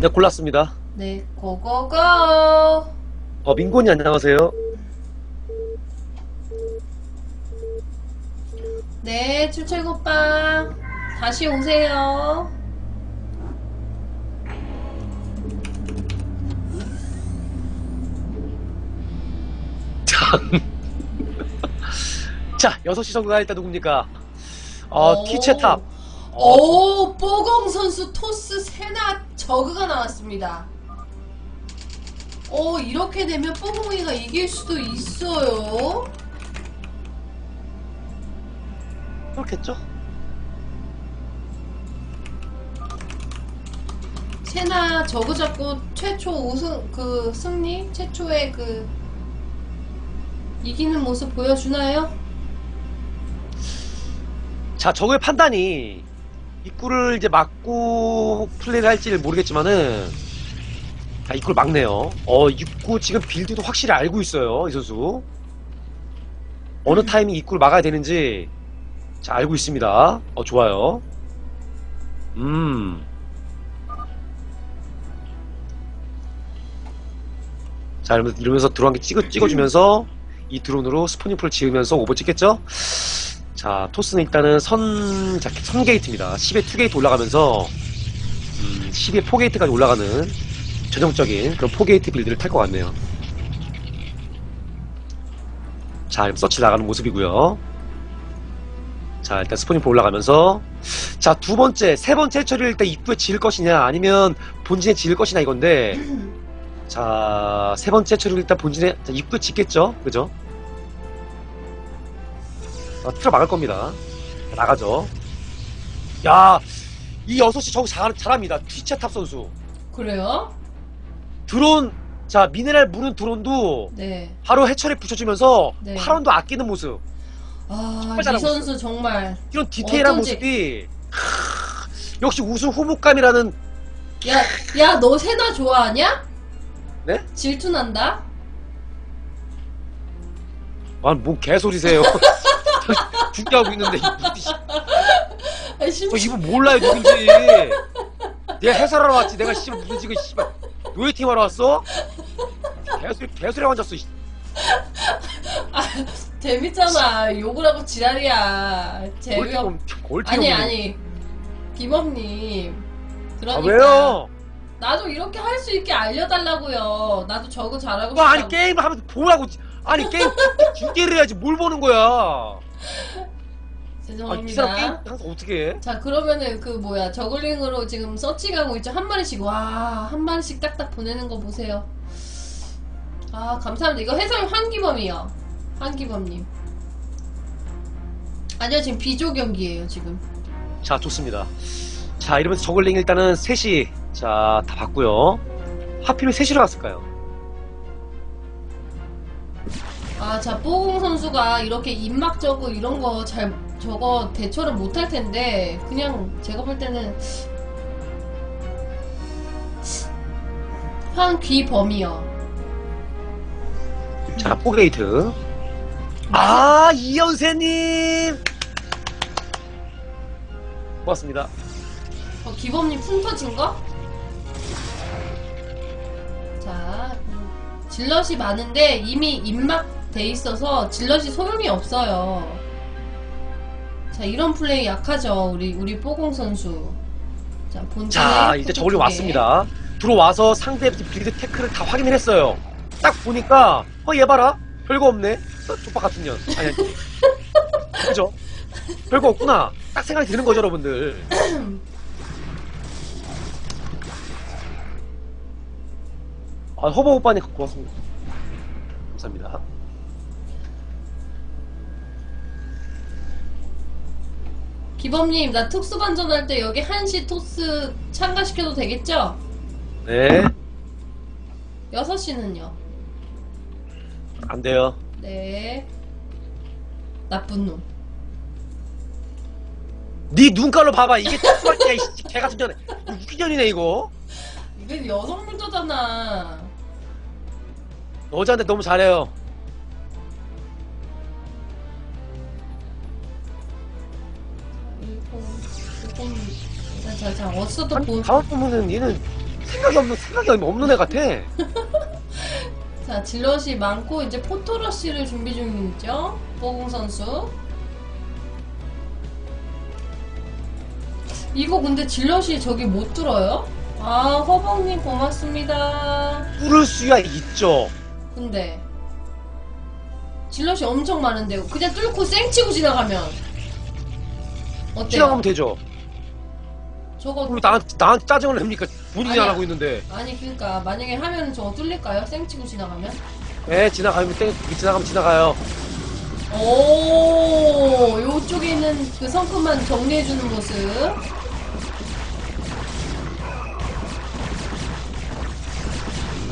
네, 골랐습니다. 네, 고고고! 어, 민곤이 안녕하세요. 네, 출첵 오빠. 다시 오세요. 자, 6시 정도가 일단 누굽니까? 어, 오. 티체탑. 어, 오, 뽀공 선수 토스 세나 저그가 나왔습니다. 오, 이렇게 되면 뽀공이가 이길 수도 있어요. 그렇겠죠? 세나 저그 잡고 최초 우승, 그 승리? 최초의 그 이기는 모습 보여주나요? 자, 저거의 판단이 입구를 이제 막고 플레이를 할지를 모르겠지만은 자, 입구를 막네요. 어, 입구 지금 빌드도 확실히 알고 있어요, 이 선수. 어느 음. 타이밍 입구를 막아야 되는지 자, 알고 있습니다. 어, 좋아요. 음. 자, 이러면서, 이러면서 드론 한개 찍어, 찍어주면서 이 드론으로 스포닝풀을 지으면서 오버 찍겠죠? 자, 토스는 일단은 선, 자, 선 게이트입니다. 10에 2게이트 올라가면서, 음, 10에 4게이트까지 올라가는 전형적인 그런 4게이트 빌드를 탈 것 같네요. 자, 이렇게 서치 나가는 모습이고요. 자, 일단 스포닝풀 올라가면서, 자, 두 번째, 세 번째 처리를 일단 입구에 지을 것이냐, 아니면 본진에 지을 것이냐 이건데, 자, 세 번째 처리를 일단 본진에, 자, 입구에 짓겠죠? 그죠? 어, 틀어 막을 겁니다. 나가죠. 야, 이 6시 저거 잘, 잘합니다. 뒤차탑 선수. 그래요? 드론, 자, 미네랄 무는 드론도 네. 바로 해철에 붙여주면서 네. 파런도 아끼는 모습. 아, 이 잘하고 선수 정말. 이런 디테일한 어쩐지. 모습이, 크, 역시 우승 후보감이라는, 야, 야, 너 세나 좋아하냐? 네? 질투난다? 아, 뭐 개소리세요. 있는데, 이 무슨 씨- 아니, 심저 이분 몰라요, 누군지. 내가 해설하러 왔지. 내가 씨발 무슨 지금 씨발 노예팀 하러 왔어? 개소리 개소리 앉았어. 씨. 재밌잖아. 욕을 하고 지랄이야. 재미없. 아니, 아니. 김업님. 아, 그러니까. 왜요? 나도 이렇게 할 수 있게 알려달라고요. 나도 저거 잘하고 뭐 아니 싶다고. 게임 하면서 보라고. 아니 게임 중계를 해야지 뭘 보는 거야. 아, 죄송합니다. 사람 게임 항상 어떻게 해? 자 그러면은 그 뭐야 저글링으로 지금 서치 가고 있죠 한 마리씩 와 한 마리씩 딱딱 보내는 거 보세요 아 감사합니다 이거 해설 한기범이요 한기범님 아니요 지금 비조 경기예요 지금 자 좋습니다. 자 이러면서 저글링 일단은 셋이 자 다 봤고요. 하필이면 셋이로 갔을까요? 아 자 뽀공 선수가 이렇게 입막 저고 이런 거 잘 저거 대처를 못 할 텐데 그냥 제가 볼 때는 한귀범이요 자 포게이트. 아 이연세님. 고맙습니다. 어, 기범님 풍 터진 거? 자, 음, 질럿이 많은데 이미 입막 돼 있어서 질럿이 소용이 없어요. 자, 이런 플레이 약하죠, 우리 우리 뽀공 선수. 자, 본진에 자, 포도 이제 개. 왔습니다. 들어와서 상대 빌드 테크를 다 확인을 했어요. 딱 보니까, 어, 얘 봐라. 별거 없네. 어, 족박 같은 년. 아니, 아니. 그죠? 별거 없구나. 딱 생각이 드는 거죠, 여러분들. 아, 허버 오빠님 고맙습니다. 감사합니다. 기범님, 나 특수 반전할 때 여기 한시 토스 참가시켜도 되겠죠? 네. 6시는요? 안 돼요. 네. 나쁜 놈. 네 눈깔로 봐봐. 이게 이 씨, 개 같은 년에. 이거 웃기년이네, 이거. 이게 여성 물자잖아. 여자한테 너무 잘해요. 일본, 일본, 자, 자, 자, 어디서 또 아니, 보, 가만 보면은 얘는 생각이 없는 생각이 없는 애 같아. 자, 질럿이 많고 이제 포토러시를 준비 중이죠. 뽀공 선수. 이거 근데 질럿이 저기 못 뚫어요? 아, 허벅님 고맙습니다. 뚫을 수야 있죠. 근데 질럿이 엄청 많은데 그냥 뚫고 쌩 치고 지나가면 어때요? 지나가면 되죠. 저거 그럼 나 나한테 짜증을 냅니까? 본인이 안 아니야. 하고 있는데. 아니 그러니까 만약에 하면 저거 뚫릴까요? 쌩치고 지나가면? 예, 지나가면 땡 지나가면 지나가요. 오, 요쪽에 있는 그 성큼만 정리해주는 모습.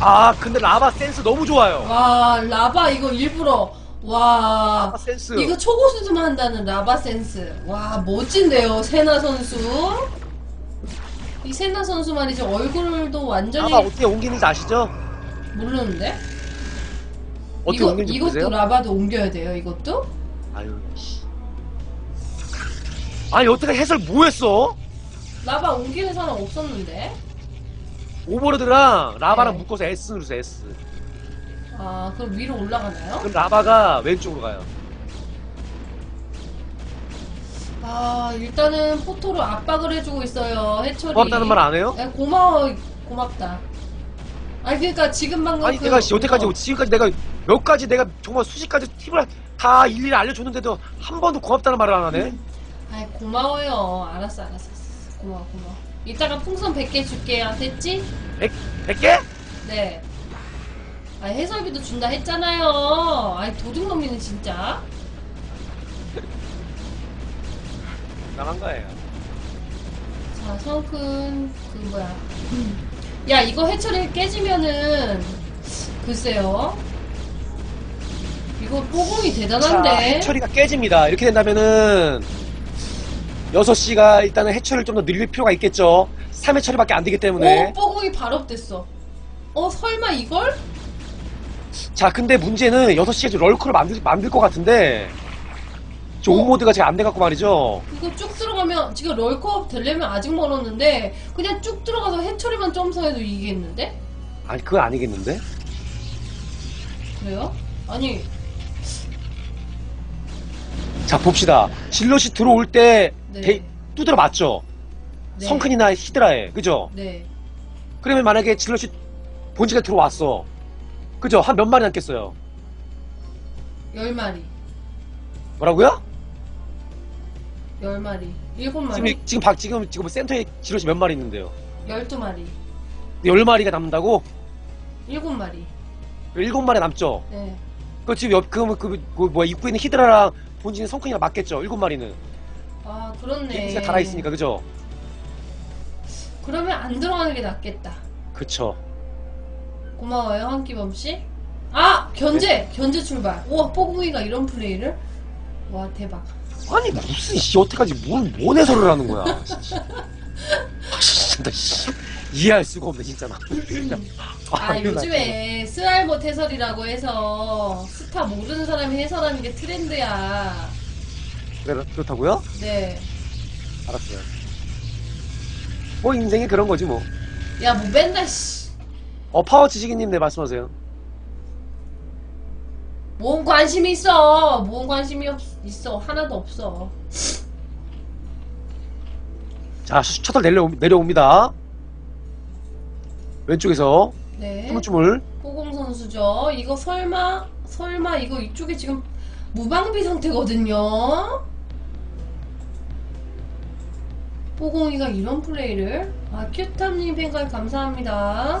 아, 근데 라바 센스 너무 좋아요. 와, 라바 이거 일부러. 와, 센스. 이거 초고수들만 한다는 라바 센스. 와, 멋진데요, 세나 선수. 이 세나 선수 말이죠, 얼굴도 완전히 라바 어떻게 옮기는지 아시죠? 모르는데? 어떻게 이거, 옮기는지 이것도 보세요. 라바도 옮겨야 돼요, 이것도? 아유, 씨. 아니 어떻게 해설 뭐 했어? 라바 옮기는 사람 없었는데? 오버로드랑 라바랑 네. 묶어서 S 누르세요 S. 아, 그럼 위로 올라가나요? 그럼 라바가 왼쪽으로 가요. 아, 일단은 포토로 압박을 해주고 있어요, 해철이. 고맙다는 말 안 해요? 야, 고마워, 고맙다. 아니, 그니까 지금 방금. 아니 그- 내가 씨, 여태까지 어, 지금까지 내가 몇 가지 내가 정말 수십 가지 팁을 다 일일이 알려줬는데도 한 번도 고맙다는 말을 안 하네. 아이, 고마워요. 알았어, 알았어. 알았어. 고마워, 고마워. 이따가 풍선 100개 줄게요. 됐지? 100, 100개? 네. 아, 해설비도 준다 했잖아요. 아이, 도둑놈이네, 진짜. 나간 거예요. 자, 성큰, 그, 뭐야. 야, 이거 해철이 깨지면은, 글쎄요. 이거 뽀공이 자, 대단한데. 해처리가 깨집니다. 이렇게 된다면은 6시가 일단은 해처리를 좀 더 늘릴 필요가 있겠죠. 3회 처리밖에 안 되기 때문에. 오, 뽀공이 발업됐어. 어, 설마 이걸? 자, 근데 문제는 6시에 좀 럴커를 만들, 만들 것 같은데 저 어? 오모드가 지금 안 돼갖고 말이죠. 이거 쭉 들어가면, 지금 럴컵 되려면 아직 멀었는데, 그냥 쭉 들어가서 해처리만 점사해도 이기겠는데? 아니, 그건 아니겠는데? 그래요? 아니, 자, 봅시다. 질럿이 들어올 때 네. 데- 두드려 맞죠? 네. 성큰이나 히드라에. 그죠? 네. 그러면 만약에 질럿이 본지가 들어왔어. 그죠? 한 몇 마리 남겠어요? 열 마리. 뭐라고요? 열 마리. 일곱 지금, 마리. 지금 박, 지금, 지금 센터에 질럿이 몇 마리 있는데요? 열두 마리. 열 마리가 남는다고? 일곱 마리. 일곱 마리 남죠? 네. 그 지금 옆, 그, 그, 그, 뭐야, 입구에 있는 히드라랑 본진의 성큰이랑 맞겠죠? 일곱 마리는. 아, 그렇네. 이가 달아 있으니까, 그죠? 그러면 안 들어가는 게 낫겠다. 그쵸. 고마워요, 한기범 씨. 아! 견제! 네. 견제 출발. 우와, 뽀구이가 이런 플레이를? 와, 대박. 아니, 무슨, 씨, 여태까지 뭘, 뭔 해설을 하는 거야. 아, 진짜, 나, 씨. 이해할 수가 없네, 진짜. 나. 진짜. 아, 나 요즘에 스알못 해설이라고 해서 스타 모르는 사람이 해설하는 게 트렌드야. 그래, 그렇다고요? 네. 알았어요. 뭐, 인생이 그런 거지, 뭐. 야, 뭐 맨날, 씨. 어, 파워 지식인님, 네, 말씀하세요. 뭔 관심이 있어. 뭔 관심이 없, 있어. 하나도 없어. 자, 셔- 셔틀 내려, 내려옵니다. 왼쪽에서, 네. 쭈물쭈물. 호공 선수죠. 이거 설마, 설마 이거 이쪽에 지금 무방비 상태거든요. 뽀공이가 이런 플레이를 아 큐탐님 팬가입 감사합니다.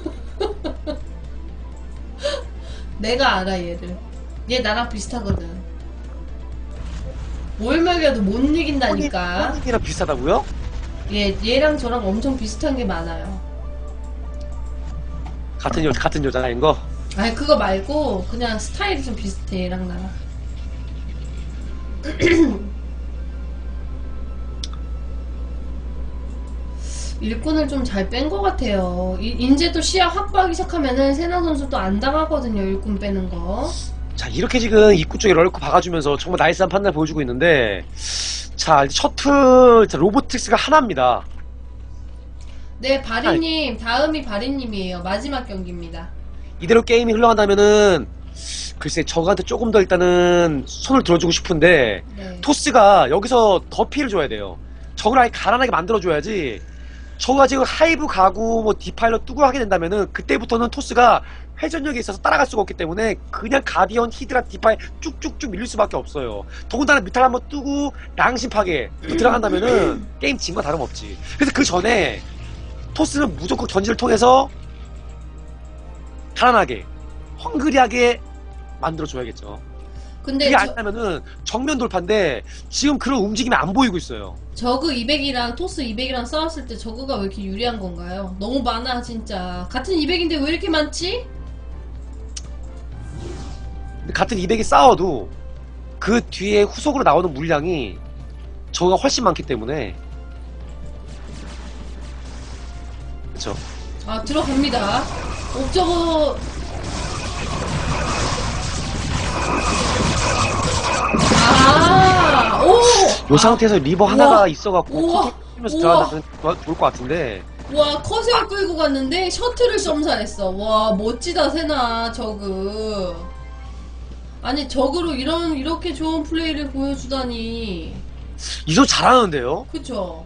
내가 알아 얘를. 얘 나랑 비슷하거든. 뭘 먹여도 못 이긴다니까. 이랑 비슷하다고요? 얘, 얘랑 저랑 엄청 비슷한 게 많아요. 같은 여 같은 여자인 거. 아니 그거 말고 그냥 스타일이 좀 비슷해 얘랑 나랑 일꾼을 좀 잘 뺀 것 같아요 이, 이제 또 시야 확보하기 시작하면은 세나 선수도 안 당하거든요 일꾼 빼는 거 자, 이렇게 지금 입구 쪽에 럴코 박아주면서 정말 나이스한 판단을 보여주고 있는데, 자, 이제 셔틀, 자, 로보틱스가 하나입니다. 네 바리님 다음이 바리님이에요 마지막 경기입니다 이대로 게임이 흘러간다면은, 글쎄, 저한테 조금 더 일단은 손을 들어주고 싶은데, 네. 토스가 여기서 더 피해를 줘야 돼요. 적을 아예 가난하게 만들어줘야지, 저가 지금 하이브 가고, 뭐, 디파일러 뜨고 하게 된다면은, 그때부터는 토스가 회전력에 있어서 따라갈 수가 없기 때문에, 그냥 가디언, 히드라, 디파일 쭉쭉쭉 밀릴 수밖에 없어요. 더군다나 미탈 한번 뜨고, 랑심 파괴 또 들어간다면은, 게임 진 거 다름없지. 그래서 그 전에, 토스는 무조건 견지를 통해서, 가난하게, 헝그리하게 만들어줘야겠죠. 근데 그게 저, 아니라면은 정면 돌파인데 지금 그런 움직임이 안 보이고 있어요. 저그 200이랑 토스 200이랑 싸웠을 때 저그가 왜 이렇게 유리한 건가요? 너무 많아 진짜 같은 200인데 왜 이렇게 많지? 근데 같은 200이 싸워도 그 뒤에 후속으로 나오는 물량이 저가 훨씬 많기 때문에 그렇죠. 아 들어갑니다 옵저버 아 오 요 상태에서 리버 하나가 있어갖고 우와. 커트면서 우와. 들어가면 좋을 것 같은데 와 커세어 끌고 갔는데 셔틀을 점사했어 와 멋지다 세나 저그 아니 저그로 이런 이렇게 좋은 플레이를 보여주다니 이소 잘하는데요. 그쵸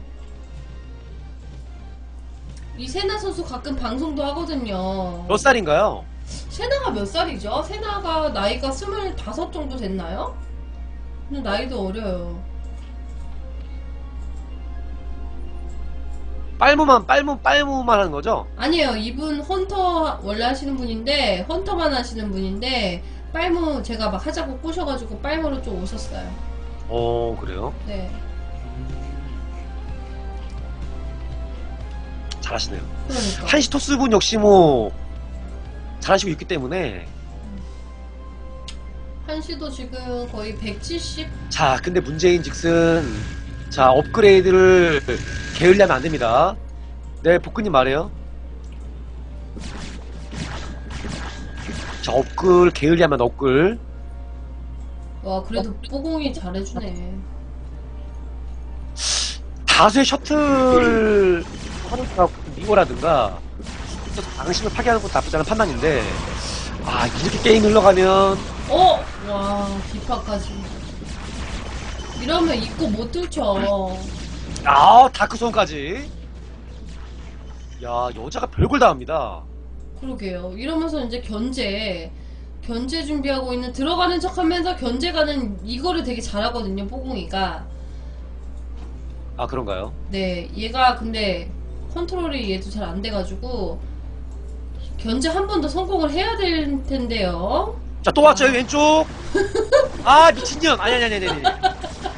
이 세나 선수 가끔 방송도 하거든요 몇 살인가요? 세나가 몇 살이죠? 세나가 나이가 스물다섯 정도 됐나요? 근데 나이도 어려요 빨무만 빨무 빨무만 하는 거죠? 아니에요. 이분 헌터 원래 하시는 분인데 헌터만 하시는 분인데 빨무 제가 막 하자고 꼬셔가지고 빨무로 좀 오셨어요. 어 그래요. 네. 잘하시네요. 그러니까. 한시 토스분 역시 뭐 잘하시고 있기 때문에 한시도 지금 거의 170. 자, 근데 문제인 즉슨 자 업그레이드를 게을리하면 안 됩니다. 네, 복근님 말해요. 자, 업글 게을리하면 업글. 와 그래도 뽀공이 잘해주네. 다수의 셔틀 하는 리고라든가 방심을 파괴하는 것도 나쁘지 않은 판단인데 아 이렇게 게임 흘러가면 어, 와 디파까지. 이러면 입고 못 뚫죠. 아 다크손까지 야 여자가 별걸 다 합니다 그러게요. 이러면서 이제 견제. 견제 준비하고 있는 들어가는 척 하면서 견제 가는 이거를 되게 잘하거든요. 뽀공이가. 아 그런가요? 네, 얘가 근데 컨트롤이 얘도 잘 안 돼가지고 견제 한 번 더 성공을 해야 될 텐데요. 자 또 왔죠 여기 왼쪽 아 미친년 아니 아니 아니 아니 아니.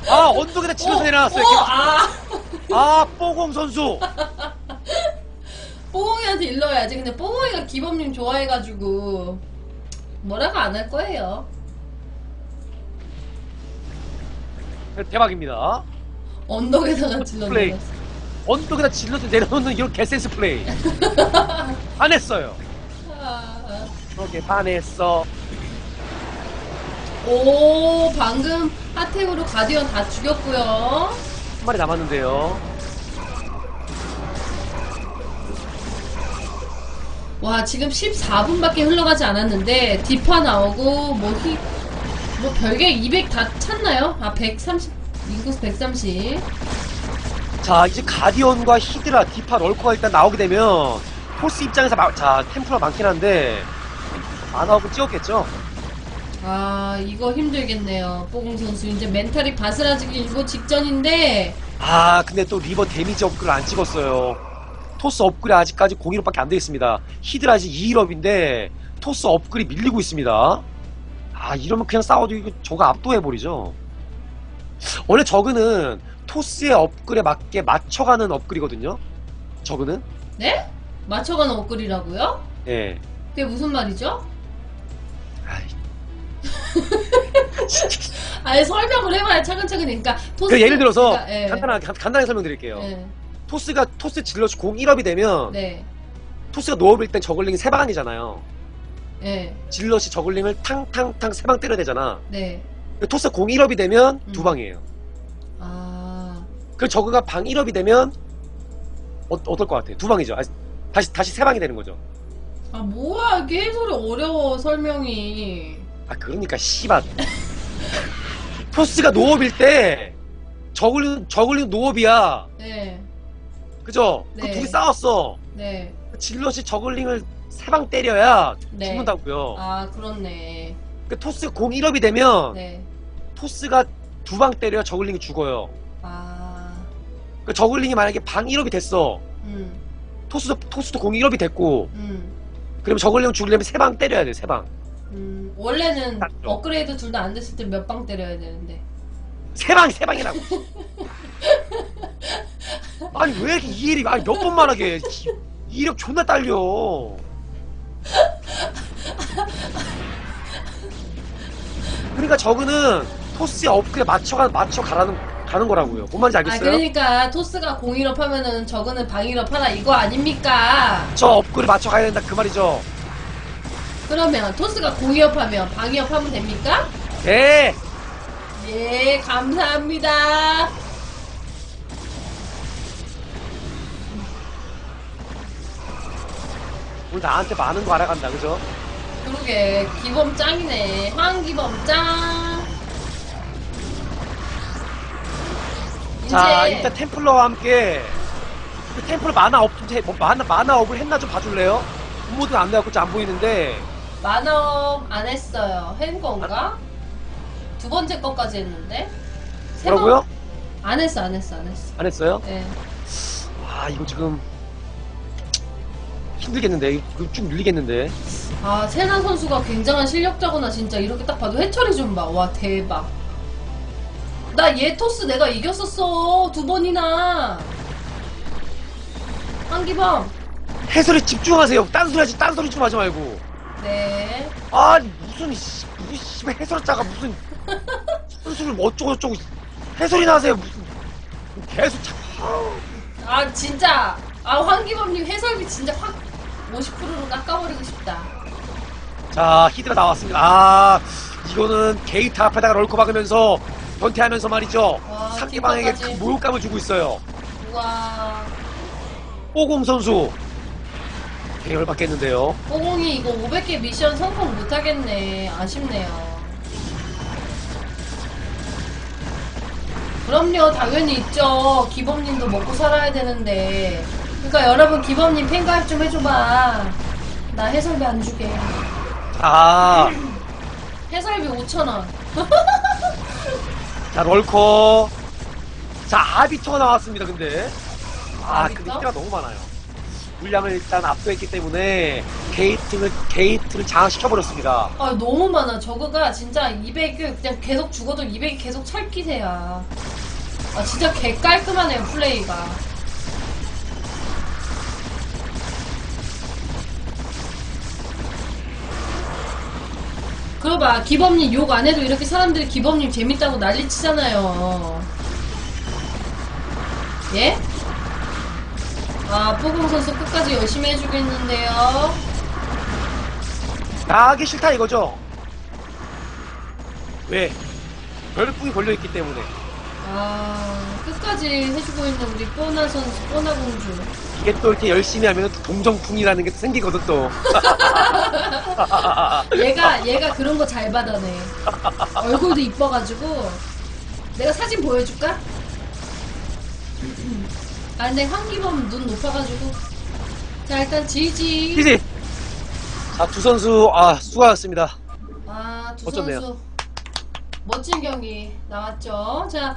아 언덕에다 치면서 내려놨어요 어, 아, 아 뽀공 선수 뽀공이한테 일러야지. 근데 뽀공이가 기범님 좋아해가지고 뭐라고 안 할 거예요. 대박입니다 언덕에다가 질러 플레이. 내렸어. 언덕에다 질러서 내려놓는 이런 개센스 플레이 반했어요 아, 그렇게 반했어 오, 방금 하템으로 가디언 다 죽였고요. 한 마리 남았는데요 와 지금 14분밖에 흘러가지 않았는데 디파 나오고 뭐 히, 뭐 별개 200 다 찼나요? 아 130, 인구수 130 자 이제 가디언과 히드라 디파 럴커가 일단 나오게 되면 포스 입장에서 마- 자 템플러 많긴 한데 만화하고 찍었겠죠 아 이거 힘들겠네요. 뽀공 선수. 이제 멘탈이 바스라지기 일보 직전인데. 아 근데 또 리버 데미지 업글 안 찍었어요. 토스 업글이 아직까지 01호밖에 안 되어 있습니다. 히드라 아직 2일업인데 토스 업글이 밀리고 있습니다. 아 이러면 그냥 싸워도 이거 저거 압도해버리죠. 원래 저그는 토스의 업글에 맞게 맞춰가는 업글이거든요. 저그는? 네? 맞춰가는 옷걸이라고요? 예. 그게 무슨 말이죠? 아이, 아니 설명을 해봐야 차근차근 그러니까 토스 그 예를 들어서 그러니까, 예. 간단하게 간- 간단하게 설명드릴게요. 예. 토스가 토스 질러시 공 1업이 되면 네. 토스가 노업일 땐 저글링이 세 방이잖아요. 예. 질럿이 저글링을 탕탕탕 세방 때려야 되잖아. 네. 토스가 공 1업이 되면 두 음. 방이에요. 아. 그 저그가 방 1업이 되면 어, 어떨 것 같아요? 두 방이죠. 아, 다시 다시 세 방이 되는 거죠. 아 뭐야 해설이 어려워 설명이. 아 그러니까 씨발 토스가 노업일 때 저글링 저글링 노업이야. 네. 그죠? 네. 그 둘이 싸웠어. 네. 질럿이 저글링을 세 방 때려야 네. 죽는다고요. 아 그렇네. 그 토스 공 1업이 되면 네. 토스가 두 방 때려야 저글링이 죽어요. 아. 그 저글링이 만약에 방 1업이 됐어. 음. 토스도 토스도 공 1업이 됐고 음. 그러면 저글링 죽으려면 세 방 때려야 돼. 세 방. 음. 원래는 맞죠. 업그레이드 둘 다 안 됐을 때 몇 방 때려야 되는데. 세 방이 세 방이라고. 아니 왜 이렇게 이해력이 아니 몇 번만 하게 이- 이해력 존나 딸려. 그러니까 저그는 토스에 업그레이드 맞춰가 맞춰 가라는 가는 거라고요. 뭔 말인지 아 알겠어요? 그러니까 토스가 공일업 하면은 저거는 방일업 하라 이거 아닙니까? 저 업그레이드 맞춰 가야 된다 그 말이죠. 그러면 토스가 공이업 하면 방이업 하면 됩니까? 네. 예, 감사합니다. 오늘 나한테 많은 거 알아간다, 그죠? 그러게, 기범 짱이네. 황기범 짱. 자, 이제 일단 템플러와 함께 그 템플러 만화 업, 좀 해- 뭐 만화 만화 업을 했나 좀 봐줄래요? 모드가 안 돼갖고 잘 안 보이는데 만업 안 했어요. 한 건가? 두 번째 거까지 했는데? 세 뭐라고요? 번? 안 했어, 안 했어, 안 했어. 안 했어요? 예. 아 이거 지금 힘들겠는데 이거 쭉 밀리겠는데 아, 세나 선수가 굉장한 실력자구나, 진짜. 이렇게 딱 봐도 해처리 좀 봐. 와, 대박. 나 얘 토스 내가 이겼었어. 두 번이나. 한기범. 해설에 집중하세요. 딴소리 하지 딴소리 좀 하지 말고 네. 아 무슨 씨, 무슨 씨, 해설자가 무슨 선수를 뭐 어쩌고 저쩌고 해설이나 하세요 무슨 계속 참 아, 진짜. 아, 황기범님 해설비 진짜 확 50%로 깎아버리고 싶다. 자, 히드가 나왔습니다. 아, 이거는 게이트 앞에다가 럴커 박으면서 변태하면서 말이죠. 와, 상대방에게 뒷판까지. 큰 모욕감을 주고 있어요. 우와. 뽀공 선수. 열받겠는데요. 호공이 이거 500개 미션 성공 못하겠네. 아쉽네요. 그럼요, 당연히 있죠. 기범님도 먹고 살아야 되는데. 그러니까 여러분, 기범님 팬가입 좀 해줘봐. 나 해설비 안 주게. 자, 해설비 5,000원. 자, 럴커. 자, 아비터가 나왔습니다, 근데. 아, 아비터? 근데 히드가 너무 많아요. 물량을 일단 압도했기 때문에 게이트를, 게이트를 장악시켜 버렸습니다. 아, 너무 많아. 저거가 진짜 200을 그냥 계속 죽어도 200이 계속 찰기세야. 아, 진짜 개 깔끔하네요, 플레이가. 그거 봐, 기범님 욕 안 해도 이렇게 사람들이 기범님 재밌다고 난리 치잖아요. 예? 아, 뽀공 선수 끝까지 열심히 해주겠는데요. 나가기 싫다 이거죠? 왜? 별풍이 걸려있기 때문에. 아, 끝까지 해주고 있는 우리 뽀나 선수, 뽀나 공주. 이게 또 이렇게 열심히 하면 또 동정풍이라는 게 또 생기거든 또. 얘가, 얘가 그런 거 잘 받아내. 얼굴도 이뻐가지고. 내가 사진 보여줄까? 아, 근데 황기범 눈 높아가지고. 자, 일단 지지. 키지. 자, 두 선수 아 수고하셨습니다. 아, 두 어쩌네요. 선수. 멋진 경기 나왔죠. 자,